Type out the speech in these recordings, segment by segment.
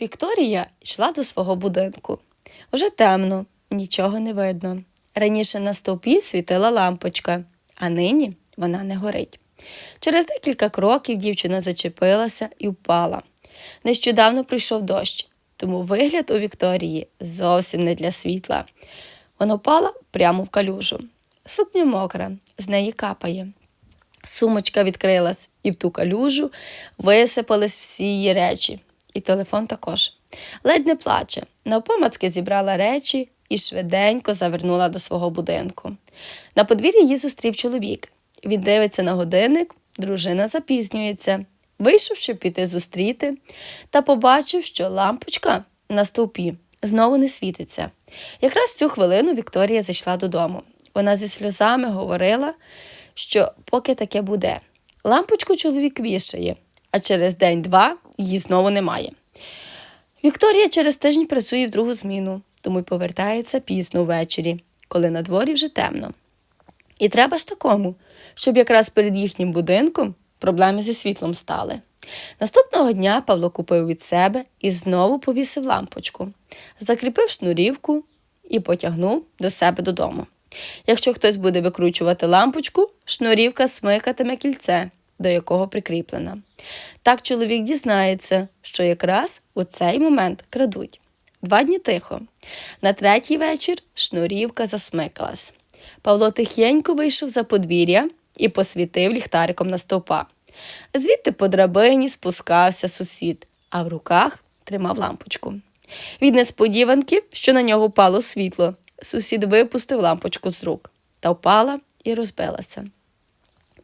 Вікторія йшла до свого будинку. Уже темно, нічого не видно. Раніше на стовпі світила лампочка, а нині вона не горить. Через декілька кроків дівчина зачепилася і впала. Нещодавно прийшов дощ, тому вигляд у Вікторії зовсім не для світла. Вона впала прямо в калюжу. Сукня мокра, з неї капає. Сумочка відкрилась, і в ту калюжу висипались всі її речі, і телефон також. Ледь не плаче, навпомацки зібрала речі і швиденько завернула до свого будинку. На подвір'ї її зустрів чоловік. Він дивиться на годинник, дружина запізнюється. Вийшов, щоб піти зустріти, та побачив, що лампочка на стовпі знову не світиться. Якраз цю хвилину Вікторія зайшла додому. Вона зі сльозами говорила, що поки таке буде. Лампочку чоловік вішає, а через день-два її знову немає. Вікторія через тиждень працює в другу зміну, тому й повертається пізно ввечері, коли на дворі вже темно. І треба ж такому, щоб якраз перед їхнім будинком проблеми зі світлом стали. Наступного дня Павло купив від себе і знову повісив лампочку, закріпив шнурівку і потягнув до себе додому. Якщо хтось буде викручувати лампочку, шнурівка смикатиме кільце, до якого прикріплена. Так чоловік дізнається, що якраз у цей момент крадуть. Два дні тихо. На третій вечір шнурівка засмикалась. Павло тихенько вийшов за подвір'я і посвітив ліхтариком на стовпа. Звідти по драбині спускався сусід, а в руках тримав лампочку. Від несподіванки, що на нього впало світло, сусід випустив лампочку з рук та впала і розбилася.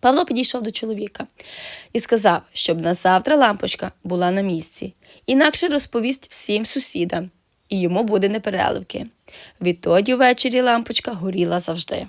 Павло підійшов до чоловіка і сказав, щоб на завтра лампочка була на місці, інакше розповість всім сусідам, і йому буде непереливки. Відтоді ввечері лампочка горіла завжди.